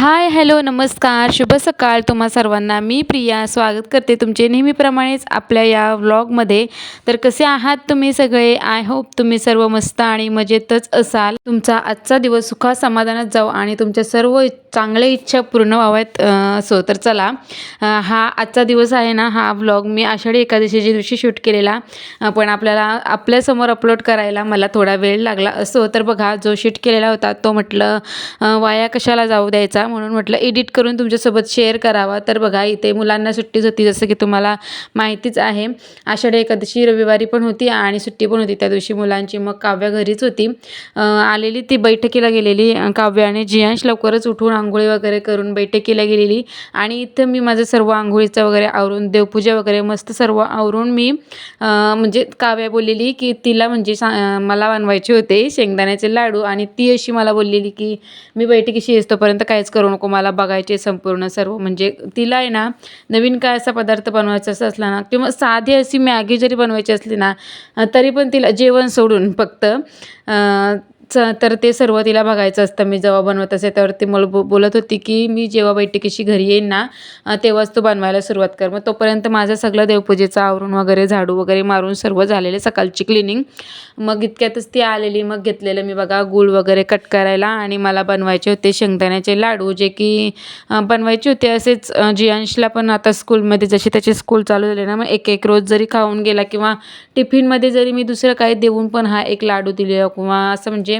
Hi hello नमस्कार शुभ सकाळ तुम्हा सर्वांना. मी प्रिया स्वागत करते तुमचे नेहमीप्रमाणेच आपल्या या व्लॉगमध्ये. तर कसे आहात तुम्ही सगळे? आय होप तुम्ही सर्व मस्त आणि मजेतच असाल. तुमचा आजचा दिवस सुखा समाधानात जाऊ आणि तुमच्या सर्व चांगल्या इच्छा पूर्ण व्हाव्यात असो. तर चला हा आजचा दिवस आहे ना हा व्लॉग मी आषाढी एकादशीच्या दिवशी शूट केलेला. पण आपल्याला आपल्यासमोर अपलोड करायला मला थोडा वेळ लागला असो. तर बघा जो शूट केलेला होता तो म्हटलं वाया कशाला जाऊ द्यायचा? म्हणून म्हटलं एडिट करून तुमच्यासोबत शेअर करावा. तर बघा इथे मुलांना सुट्टीच होती जसं की तुम्हाला माहितीच आहे. आषाढी एकादशी रविवारी पण होती आणि सुट्टी पण होती. त्या दिवशी मुलांची मग काव्या घरीच होती. आलेली ती बैठकीला गेलेली काव्य आणि जियांश लवकरच उठून आंघोळी वगैरे करून बैठकीला गेलेली. आणि इथं मी माझं सर्व आंघोळीचं वगैरे आवरून देवपूजा वगैरे मस्त सर्व आवरून मी म्हणजे काव्या बोललेली की तिला म्हणजे सा मला बनवायचे होते शेंगदाण्याचे लाडू आणि ती अशी मला बोललेली की मी बैठकीशी येतोपर्यंत काहीच करू नको मला बघायचे संपूर्ण सर्व. म्हणजे तिला आहे ना नवीन काय असा पदार्थ बनवायचा असं असला ना किंवा साधी अशी मॅगी जरी बनवायची असली ना तरी पण तिला जेवण सोडून फक्त च तर ते सर्व तिला बघायचं असतं. मी जेव्हा बनवत असे तर ती मला बो बोलत होती की मी जेव्हा बैठकीशी घरी येईन ना तेव्हाच तू बनवायला सुरुवात कर. मग तोपर्यंत माझं सगळं देवपूजेचं आवरून वगैरे झाडू वगैरे मारून सर्व झालेले सकाळची क्लिनिंग मग इतक्यातच ती आलेली. मग घेतलेलं मी बघा गूळ वगैरे कट करायला आणि मला बनवायचे होते शेंगदाण्याचे लाडू जे की बनवायचे होते असेच जियांशला पण आता स्कूलमध्ये जसे त्याचे स्कूल चालू झाले ना मग एक एक रोज जरी खाऊन गेला किंवा टिफिनमध्ये जरी मी दुसरं काही देऊन पण हा एक लाडू दिले किंवा असं म्हणजे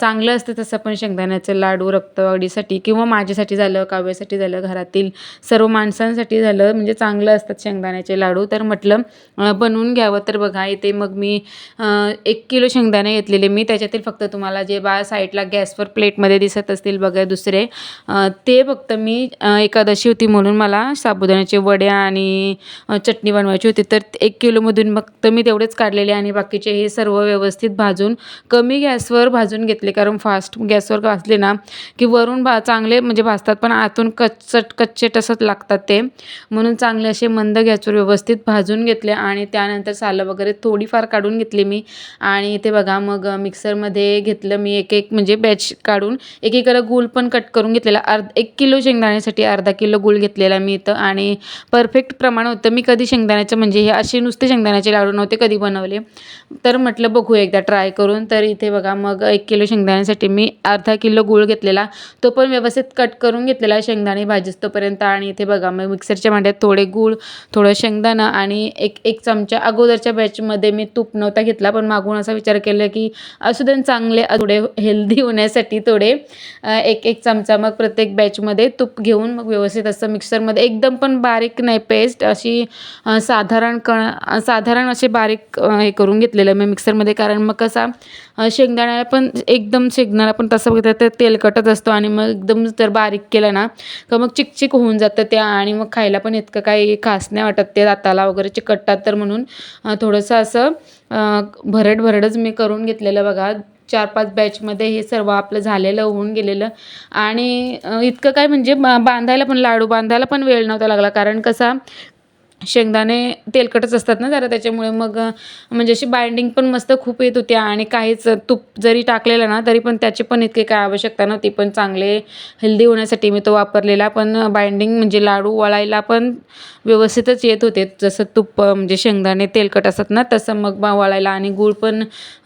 चांगलं असतं तसं पण शेंगदाण्याचं लाडू रक्तवाढीसाठी किंवा माझ्यासाठी झालं काव्यासाठी झालं घरातील सर्व माणसांसाठी झालं म्हणजे चांगलं असतात शेंगदाण्याचे लाडू. तर म्हटलं बनवून घ्यावं तर बघा इथे मग मी एक किलो शेंगदाणे घेतलेले. मी त्याच्यातील फक्त तुम्हाला जे बा साईडला गॅसवर प्लेटमध्ये दिसत असतील बघा दुसरे ते फक्त मी एकादशी होती म्हणून मला साबुदाण्याचे वड्या आणि चटणी बनवायची होती. तर एक किलोमधून फक्त मी तेवढेच काढलेले आणि बाकीचे हे सर्व व्यवस्थित भाजून कमी गॅसवर भाजून घेतले. कारण फास्ट गॅसवर भाजले ना की वरून भा चांगले म्हणजे भाजतात पण आतून कच्चट कच्चे टसत लागतात ते. म्हणून चांगले असे मंद गॅसवर व्यवस्थित भाजून घेतले आणि त्यानंतर सालं वगैरे थोडीफार काढून घेतली मी. आणि इथे बघा मग मिक्सरमध्ये घेतलं मी एक एक म्हणजे बॅच काढून एकीकडे गूळ पण कट करून घेतलेला. अर्ध एक किलो शेंगदाण्यासाठी अर्धा किलो गूळ घेतलेला मी इथं. आणि परफेक्ट प्रमाण होतं. मी कधी शेंगदाण्याचं म्हणजे हे असे नुसते शेंगदाण्याचे लाडू नव्हते कधी बनवले. तर म्हटलं बघू एकदा ट्राय करून. तर इथे बघा मग एक किलो शेंगदाण्यासाठी मी अर्धा किलो गूळ घेतलेला. तो पण व्यवस्थित कट करून घेतलेला शेंगदाणे भाजीस्तोपर्यंत आणि इथे बघा मग मिक्सरच्या भांड्यात थोडे गूळ थोडं शेंगदाणं आणि एक एक चमचा अगोदरच्या बॅचमध्ये मी तूप नव्हता घेतला. पण मागून असा विचार केला की असू दे चांगले थोडे हेल्दी होण्यासाठी थोडे एक एक चमचा मग प्रत्येक बॅचमध्ये तूप घेऊन मग व्यवस्थित असं मिक्सरमध्ये एकदम पण बारीक नाही पेस्ट अशी साधारण कण साधारण असे बारीक हे करून घेतलेलं मी मिक्सरमध्ये कारण मग कसा शेंगदाण्याला पण एकदम शेंगदाणा पण तसं बघितलं तर तेलकटच असतो आणि मग एकदम जर बारीक केलं ना तर मग चिकचिक होऊन जातं त्या आणि मग खायला पण इतकं काही खास नाही वाटत. ते दाताला वगैरे चिकटतात तर म्हणून थोडंसं असं भरड भरडच मी करून घेतलेलं बघा. चार पाच बॅचमध्ये हे सर्व आपलं झालेलं होऊन गेलेलं. आणि इतकं काय म्हणजे बांधायला पण लाडू बांधायला पण वेळ नव्हता लागला. कारण कसा शेंगदाणे तेलकटच असतात ना जरा त्याच्यामुळे मग म्हणजे अशी बाइंडिंग पण मस्त खूप येत होत्या आणि काहीच तूप जरी टाकलेलं ना तरी पण त्याची पण इतकी काय आवश्यकता नव्हती. पण चांगले हेल्दी होण्यासाठी मी तो वापरलेला. पण बाइंडिंग म्हणजे लाडू वळायला पण व्यवस्थितच येत होते. जसं तूप म्हणजे शेंगदाणे तेलकट असतात ना तसं मग बा वळायला आणि गूळ पण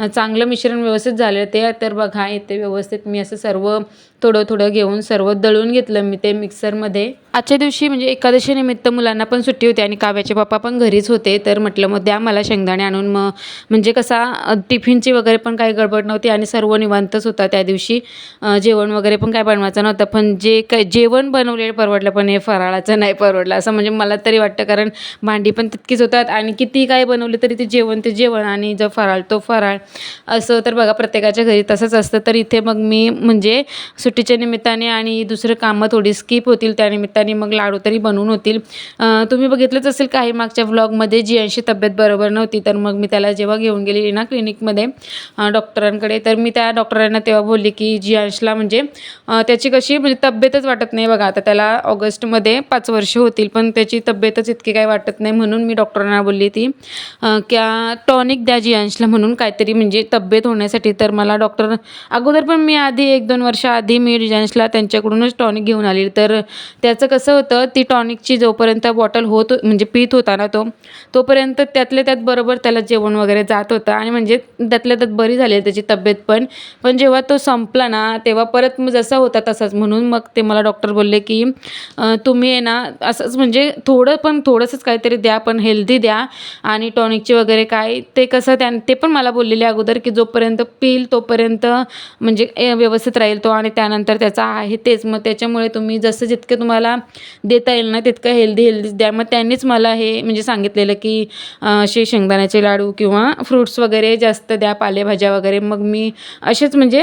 चांगलं मिश्रण व्यवस्थित झालं ते. तर बघा येते व्यवस्थित मी असं सर्व थोडं थोडं घेऊन सर्व दळून घेतलं मी ते मिक्सरमध्ये. आजच्या दिवशी म्हणजे एकादशी निमित्त मुलांना पण सुट्टी होती आणि काव्याचे पप्पा पण घरीच होते तर म्हटलं मग द्या मला शेंगदाणे आणून. मग म्हणजे कसा टिफिनची वगैरे पण काही गडबड नव्हती आणि सर्व निवांतच होता त्या दिवशी. जेवण वगैरे पण काय बनवायचं नव्हतं पण जे काय जेवण बनवलेलं परवडलं पण हे फराळाचं नाही परवडलं असं म्हणजे मला तरी वाटतं कारण भांडी पण तितकीच होतात आणि किती काय बनवले तरी ते जेवण ते जेवण आणि जो फराळ तो फराळ. असं तर बघा प्रत्येकाच्या घरी तसंच असतं तर इथे मग मी म्हणजे सुट्टीच्या निमित्ताने आणि दुसरं कामं थोडी स्किप होतील त्यानिमित्ताने मग लाडू तरी बनवून होतील. तुम्ही बघितलंच असेल काही मागच्या व्लॉगमध्ये जी यांची तब्येत बरोबर नव्हती तर मग मी त्याला जेव्हा घेऊन गेली ना क्लिनिकमध्ये डॉक्टरांकडे तर मी त्या डॉक्टरांना तेव्हा बोलली की जी अंशला म्हणजे त्याची कशी म्हणजे तब्येतच वाटत नाही बघा आता त्याला ऑगस्टमध्ये पाच वर्ष होतील पण त्याची तब्येतच इतकी काही वाटत नाही. म्हणून मी डॉक्टरांना बोलली ती क्या टॉनिक द्या जी अंशला म्हणून काहीतरी म्हणजे तब्येत होण्यासाठी. तर मला डॉक्टर अगोदर पण मी आधी एक दोन वर्ष आधी मी रिजान्सला त्यांच्याकडूनच टॉनिक घेऊन आली. तर त्याचं कसं होतं ती टॉनिकची जोपर्यंत बॉटल होत म्हणजे पित होता ना तो तोपर्यंत त्यातल्या त्यात बरोबर त्याला जेवण वगैरे जात होतं. आणि म्हणजे त्यातल्या त्यात बरी झाली त्याची तब्येत पण. पण जेव्हा तो संपला ना तेव्हा परत मग जसा होता तसाच. म्हणून मग ते मला डॉक्टर बोलले की तुम्ही आहे ना असंच म्हणजे थोडं पण थोडंसंच काहीतरी द्या पण हेल्दी द्या. आणि टॉनिकचे वगैरे काय ते कसं त्या ते पण मला बोललेले अगोदर की जोपर्यंत पिईल तोपर्यंत म्हणजे व्यवस्थित राहील तो आणि त्यानंतर त्याचा आहे तेच. मग त्याच्यामुळे तुम्ही जसं जितकं तुम्हाला देता येईल ना तितकं हेल्दी हेल्दी द्या मग त्यांनीच मला हे म्हणजे सांगितलेलं की असे शेंगदाण्याचे लाडू किंवा फ्रूट्स वगैरे जास्त द्या पालेभाज्या वगैरे. मग मी असेच म्हणजे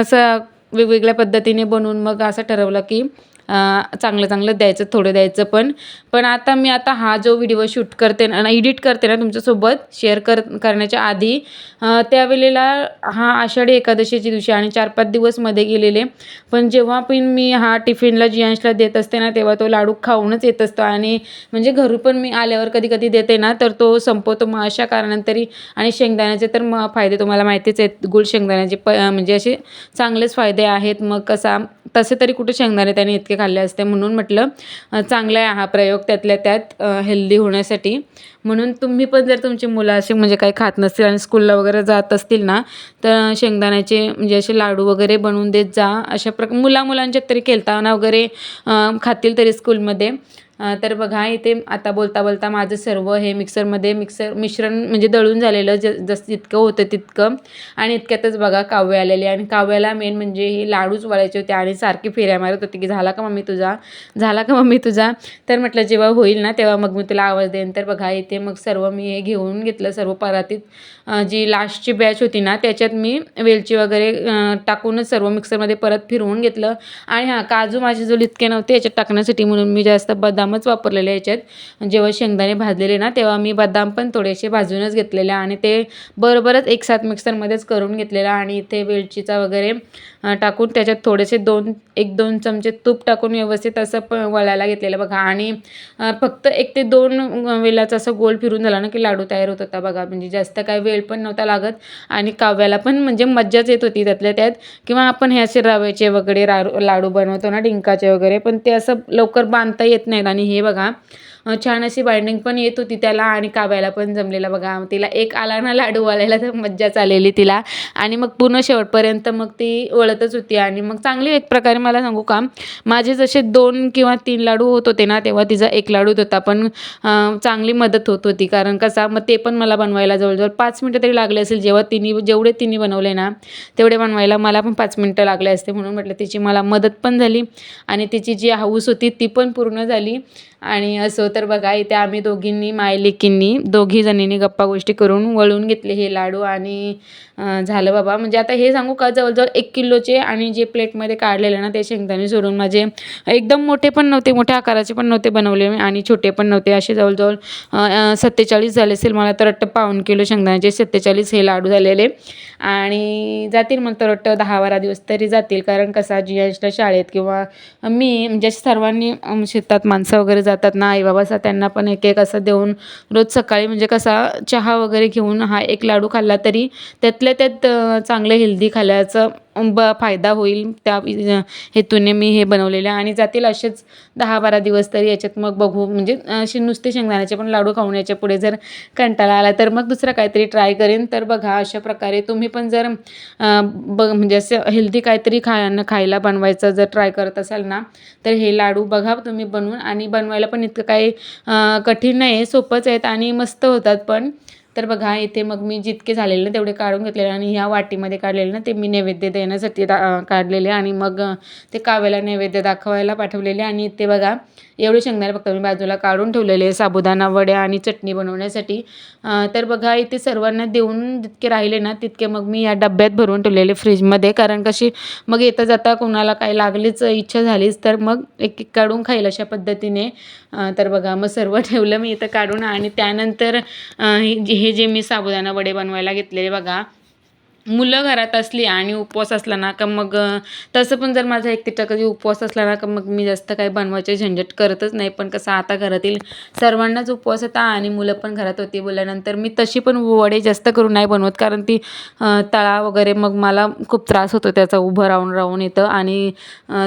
असं वेगवेगळ्या पद्धतीने बनवून मग असं ठरवलं की चांगलं चांगलं द्यायचं थोडं द्यायचं पण. पण आता मी आता हा जो व्हिडिओ शूट करते ना एडिट करते ना तुमच्यासोबत शेअर कर करण्याच्या आधी त्यावेळेला हा आषाढी एकादशीच्या दिवशी आणि चार पाच दिवसमध्ये गेलेले. पण जेव्हा पण मी हा टिफिनला जियांशला देत असते ना तेव्हा तो लाडू खाऊनच येत असतो. आणि म्हणजे घरून पण मी आल्यावर कधी कधी देते ना तर तो संपवतो मग अशा कारणांतरी. आणि शेंगदाण्याचे तर मग फायदे तुम्हाला माहितीच आहेत. गुळ शेंगदाण्याचे प म्हणजे असे चांगलेच फायदे आहेत. मग कसा तसे तरी कुठे शेंगदाणे त्याने इतके खाल्ले असते म्हणून म्हटलं चांगला आहे हा प्रयोग त्यातल्या त्यात हेल्दी होण्यासाठी. म्हणून तुम्ही पण जर तुमची मुलं असे म्हणजे काही खात नसतील आणि स्कूलला वगैरे जात असतील ना तर शेंगदाण्याचे म्हणजे असे लाडू वगैरे बनवून देत जा. अशा प्रकार मुला मुलांच्यात तरी केलताना वगैरे खातील तरी स्कूलमध्ये तर बघा इथे आता बोलता बोलता माझं सर्व हे मिक्सरमध्ये मिक्सर मिश्रण म्हणजे दळून झालेलं ज जसं जितकं होतं तितकं. आणि इतक्यातच बघा काव्य आलेली आणि काव्याला मेन म्हणजे हे लाडूच वळायचे होते आणि सारखी फेऱ्या मारत होती की झाला का मम्मी तुझा? झाला का मम्मी तुझा? तर म्हटलं जेव्हा होईल ना तेव्हा मग मी तुला आवाज देईन. तर बघा इथे मग सर्व मी हे घेऊन घेतलं सर्व परातीत. जी लास्टची बॅच होती ना त्याच्यात मी वेलची वगैरे टाकूनच सर्व मिक्सरमध्ये परत फिरवून घेतलं. आणि हां काजू माझे जो इतके नव्हते याच्यात टाकण्यासाठी म्हणून मी जास्त बदामच वापरलेले याच्यात. जेव्हा शेंगदाणे भाजलेले ना तेव्हा मी बदाम पण थोडेसे भाजूनच घेतलेले आणि ते बरोबरच एक साथ मिक्सरमध्येच करून घेतलेलं आणि इथे वेलचीचा वगैरे टाकून त्याच्यात थोडेसे दोन एक दोन चमचे तूप टाकून व्यवस्थित असं प वळायला घेतलेलं बघा. आणि फक्त एक ते दोन वेळाचं असं गोल फिरून झाला ना की लाडू तयार होत होता बघा. म्हणजे जास्त काय वेळ पण नव्हता लागत आणि काव्याला पण म्हणजे मज्जाच येत होती त्यातल्या त्यात. किंवा आपण हे असे रव्याचे वगैरे लाडू बनवतो ना डिंकाचे वगैरे पण ते असं लवकर बांधता येत नाही आणि हे बघा छान अशी बाइंडिंग पण येत होती त्याला आणि काव्याला पण जमलेला. बघा तिला एक आला ना लाडू वालायला तर मज्जाच आलेली तिला. आणि मग पूर्ण शेवटपर्यंत मग ती वळतच होती. आणि मग चांगली एक प्रकारे मला सांगू का माझे जसे दोन किंवा तीन लाडू होत होते ना तेव्हा तिचा एक लाडूच होता. पण चांगली मदत होत होती. कारण कसा मग ते पण मला बनवायला जवळजवळ पाच मिनटं तरी लागले असेल. जेव्हा तिने जेवढे तिने बनवले ना तेवढे बनवायला मला पण पाच मिनटं लागले असते. म्हणून म्हटलं तिची मला मदत पण झाली. आणि तिची जी हौस होती ती पण पूर्ण झाली. आणि असं तर बघा इथे आम्ही दोघींनी मायलेकींनी दोघी जणींनी गप्पा गोष्टी करून वळून घेतले हे लाडू आणि झालं बाबा. म्हणजे आता हे सांगू का जवळजवळ एक किलोचे आणि जे प्लेटमध्ये काढलेले ना ते शेंगदाणे सोडून माझे एकदम मोठे पण नव्हते मोठ्या आकाराचे पण नव्हते बनवले आणि छोटे पण नव्हते. असे जवळजवळ सत्तेचाळीस झाले असेल मला तर वाटतं पाऊण किलो शेंगदाण्याचे सत्तेचाळीस हे लाडू झालेले. आणि जातील मला तर वाटतं दहा बारा दिवस तरी जातील कारण कसा जी शाळेत किंवा मी म्हणजे सर्वांनी शेतात माणसं वगैरे जातात ना आई बाबा त्यांना पण एक एक असं देऊन रोज सकाळी म्हणजे कसा चहा वगैरे घेऊन हा एक लाडू खाल्ला तरी त्यातल्या त्यात चांगलं हेल्दी खाल्ल्याचं ब फायदा होईल त्या हेतूने मी हे बनवलेलं आणि जातील असेच दहा बारा दिवस तरी याच्यात मग बघू. म्हणजे असे नुसते शेंगदाण्याचे पण लाडू खाऊन याच्यापुढे जर कंटाळा आला तर मग दुसरं काहीतरी ट्राय करेन. तर बघा अशा प्रकारे तुम्ही पण जर ब बघ म्हणजे असं हेल्दी काहीतरी खाय खायला बनवायचं जर ट्राय करत असाल ना तर हे लाडू बघा तुम्ही बनवून. आणि बनवायला पण इतकं काही कठीण नाही आहे. सोपंच आहेत आणि मस्त होतात पण. तर बघा इथे मग मी जितके झालेले ना तेवढे काढून घेतलेले आणि ह्या वाटीमध्ये काढलेले ना ते मी नैवेद्य देण्यासाठी दा काढलेले आणि मग ते काव्याला नैवेद्य दाखवायला पाठवलेले आणि इथे बघा एवढे शेंगदाणे फक्त मी बाजूला काढून ठेवलेले साबुदाणा वड्या आणि चटणी बनवण्यासाठी. तर बघा इथे सर्वांना देऊन जितके राहिले ना तितके मग मी या डब्यात भरून ठेवलेले फ्रीजमध्ये. कारण कशी मग येता जाता कोणाला काही लागलीच इच्छा झालीच तर मग एक एक काढून खाईल अशा पद्धतीने. तर बघा मग सर्व ठेवलं मी इथं काढून आणि त्यानंतर हे जे हे जे मी साबुदाणा वडे बनवायला घेतलेले बघा मुलं घरात असली आणि उपवास असला ना का मग तसं पण जर माझा एकटीचा कधी उपवास असला ना का मग मी जास्त काही बनवायचे झंझट करतच नाही. पण कसं आता घरातील सर्वांनाच उपवास होता आणि मुलं पण घरात होती बोलल्यानंतर मी तशी पण वडे जास्त करून नाही बनवत. कारण ती तळा वगैरे मग मला खूप त्रास होतो त्याचा उभं राहून राहून येतं आणि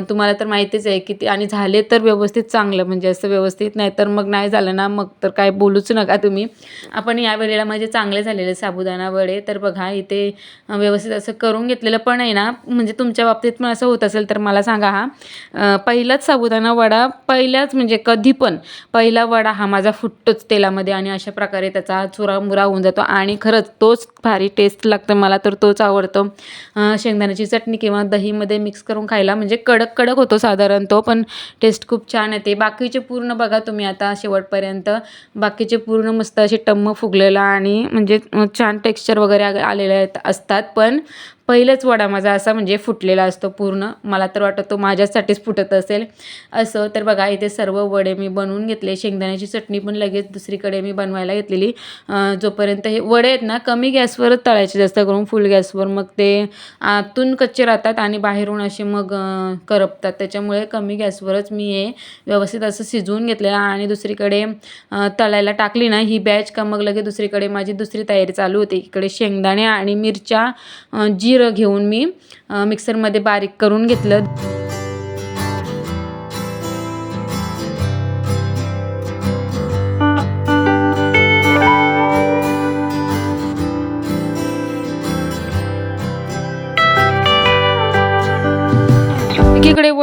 तुम्हाला तर माहितीच आहे की ते आणि झाले तर व्यवस्थित चांगलं. म्हणजे असं व्यवस्थित नाही तर मग नाही झालं ना मग तर काय बोलूच नका तुम्ही. आपण या वेळेला माझे चांगले झालेले साबुदाणा वडे. तर बघा इथे व्यवस्थित असं करून घेतलेलं पण आहे ना. म्हणजे तुमच्या बाबतीत पण असं होत असेल तर मला सांगा हा. पहिलाच साबुदाणा वडा पहिल्याच म्हणजे कधी पण पहिला वडा हा माझा फुटतोच तेलामध्ये आणि अशा प्रकारे त्याचा चुरामुरा होऊन जातो. आणि खरंच तोच भारी टेस्ट लागतो मला तर तोच आवडतो. शेंगदाण्याची चटणी किंवा दहीमध्ये मिक्स करून खायला म्हणजे कडक कडक होतो साधारण तो पण टेस्ट खूप छान येते. बाकीचे पूर्ण बघा तुम्ही आता शेवटपर्यंत. बाकीचे पूर्ण मस्त असे टम्म फुगलेला आणि म्हणजे छान टेक्स्चर वगैरे आ- आलेले आहेत असतात पण पहिलंच वडा माझा असा म्हणजे फुटलेला असतो पूर्ण. मला तर वाटतं तो माझ्यासाठीच फुटत असेल. असं तर बघा इथे सर्व वडे मी बनवून घेतले. शेंगदाण्याची चटणी पण लगेच दुसरीकडे मी बनवायला घेतलेली. जोपर्यंत हे वडे आहेत ना कमी गॅसवरच तळायचे जास्त करून फुल गॅसवर. मग ते आतून कच्चे राहतात आणि बाहेरून असे मग करपतात. त्याच्यामुळे कमी गॅसवरच मी हे व्यवस्थित असं शिजवून घेतलेलं आणि दुसरीकडे तळायला टाकली ना ही बॅच का मग लगेच दुसरीकडे माझी दुसरी तयारी चालू होती. इकडे शेंगदाणे आणि मिरच्या जी जिरं घेऊन मी मिक्सरमध्ये बारीक करून घेतलं.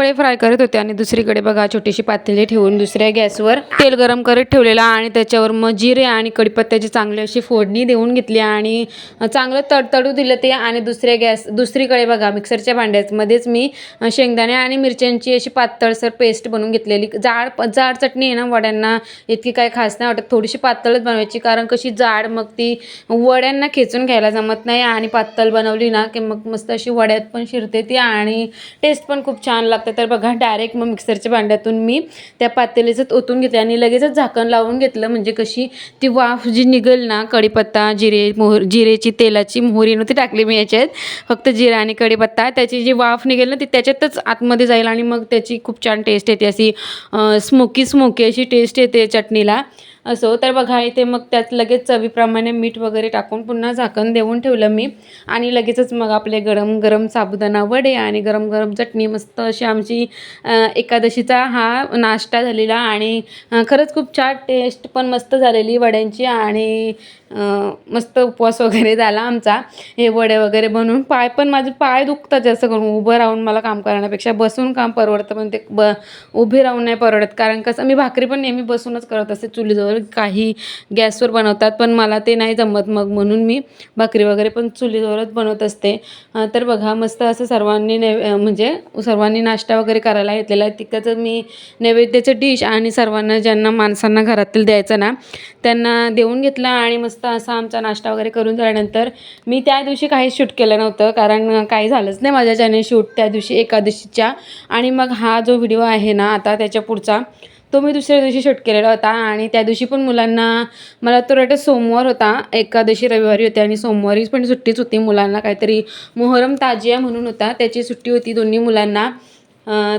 एकीकडे फ्राय करत होते आणि दुसरीकडे बघा छोटीशी पातेली ठेवून दुसऱ्या गॅसवर तेल गरम करत ठेवलेलं आणि त्याच्यावर मग जिरे आणि कढीपत्त्याची चांगली अशी फोडणी देऊन घेतली आणि चांगलं तडतडू दिलं ते आणि दुसऱ्या गॅस दुसरीकडे बघा मिक्सरच्या भांड्यामध्येच मी शेंगदाणे आणि मिरच्यांची अशी पातळसर पेस्ट बनवून घेतलेली. जाड जाड चटणी आहे ना वड्यांना इतकी काय खास नाही वाटत थोडीशी पातळच बनवायची कारण कशी जाड मग ती वड्यांना खेचून घ्यायला जमत नाही आणि पातळ बनवली ना की मग मस्त अशी वड्यात पण शिरते ती आणि टेस्ट पण खूप छान लागते. तर बघा डायरेक्ट मग मिक्सरच्या भांड्यातून मी त्या पातेलीचं ओतून घेतले आणि लगेचच झाकण लावून घेतलं. म्हणजे कशी ती वाफ जी निघेल ना कढीपत्ता जिरे मोहर जिरेची तेलाची मोहरी नव्हती टाकली मी याच्यात. फक्त जिरा आणि कढीपत्ता. त्याची जी वाफ निघेल ना ती त्याच्यातच आतमध्ये जाईल आणि मग त्याची खूप छान टेस्ट येते. अशी स्मोकी स्मोकी अशी टेस्ट येते चटणीला. असो. तर बघा इथे मग त्यात लगेच चवीप्रमाणे मीठ वगैरे टाकून पुन्हा झाकण देऊन ठेवलं मी. आणि लगेचच मग आपले गरम गरम साबुदाणा वडे आणि गरम गरम चटणी मस्त अशी आमची एकादशीचा हा नाश्ता झालेला. आणि खरंच खूप छान टेस्ट पण मस्त झालेली वड्यांची आणि मस्त उपवास वगैरे झाला आमचा. हे वडे वगैरे बनवून पाय पण माझे पाय दुखतात जास्त करून. उभं राहून मला काम करण्यापेक्षा बसून काम परवडतं पण ते ब उभे राहून नाही परवडत. कारण कसं मी भाकरी पण नेहमी बसूनच करत असते चुलीजवळ. काही गॅसवर बनवतात पण मला ते नाही जमत. मग म्हणून मी भाकरी वगैरे पण चुलीवरच बनवत असते. तर बघा मस्त असं सर्वांनी नैवे म्हणजे सर्वांनी नाश्ता वगैरे करायला घेतलेला आहे. तिकडचं मी नैवेद्याचं डिश आणि सर्वांना ज्यांना माणसांना घरातील द्यायचं ना त्यांना देऊन घेतला आणि मस्त असा आमचा नाश्ता वगैरे करून झाल्यानंतर मी त्या दिवशी काहीच शूट केलं नव्हतं. कारण काही झालंच नाही माझ्या चॅनल शूट त्या दिवशी एकादशीच्या. आणि मग हा जो व्हिडिओ आहे ना आता त्याच्या पुढचा तो मी दुसऱ्या दिवशी शूट केलेला होता आणि त्या दिवशी पण मुलांना मला तो वाटतं सोमवार होता. एकादशी रविवारी होती आणि सोमवारी पण सुट्टीच होती मुलांना. काहीतरी मोहरम ताजिया म्हणून होता. त्याची सुट्टी होती दोन्ही मुलांना.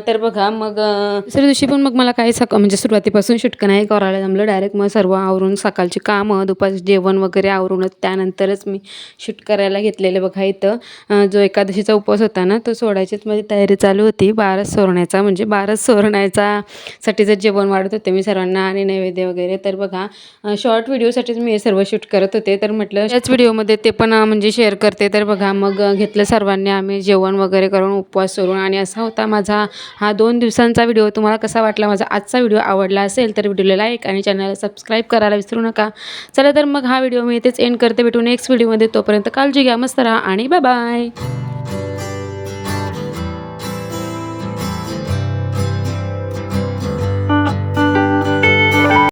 तर बघा मग दुसऱ्या दिवशी पण मग मला काही सकाळ म्हणजे सुरुवातीपासून शूट नाही करायला जमलं. डायरेक्ट मग सर्व आवरून सकाळची कामं दुपारचं जेवण वगैरे आवरूनच त्यानंतरच मी शूट करायला घेतलेलं बघा इथं. जो एकादशीचा उपवास होता ना तो सोडायचीच माझी तयारी चालू होती बारस सोरण्याचा म्हणजे बारस सोडण्याचा साठीचं जेवण वाढत होते मी सर्वांना आणि नैवेद्य वगैरे. तर बघा शॉर्ट व्हिडिओसाठीच मी हे सर्व शूट करत होते. तर म्हटलं त्याच व्हिडिओमध्ये ते पण म्हणजे शेअर करते. तर बघा मग घेतलं सर्वांनी आम्ही जेवण वगैरे करून उपवास सोडून आणि असा होता माझा माझा हा दोन दिवसांचा व्हिडिओ तुम्हाला कसा वाटला माझा आजचा व्हिडिओ आवडला असेल तर व्हिडिओला लाईक आणि चॅनलला सबस्क्राईब करायला विसरू नका. चला तर मग हा व्हिडिओ मी इथेच एंड करते. भेटू नेक्स्ट व्हिडिओमध्ये तोपर्यंत काळजी घ्या मस्त राहा आणि बाय बाय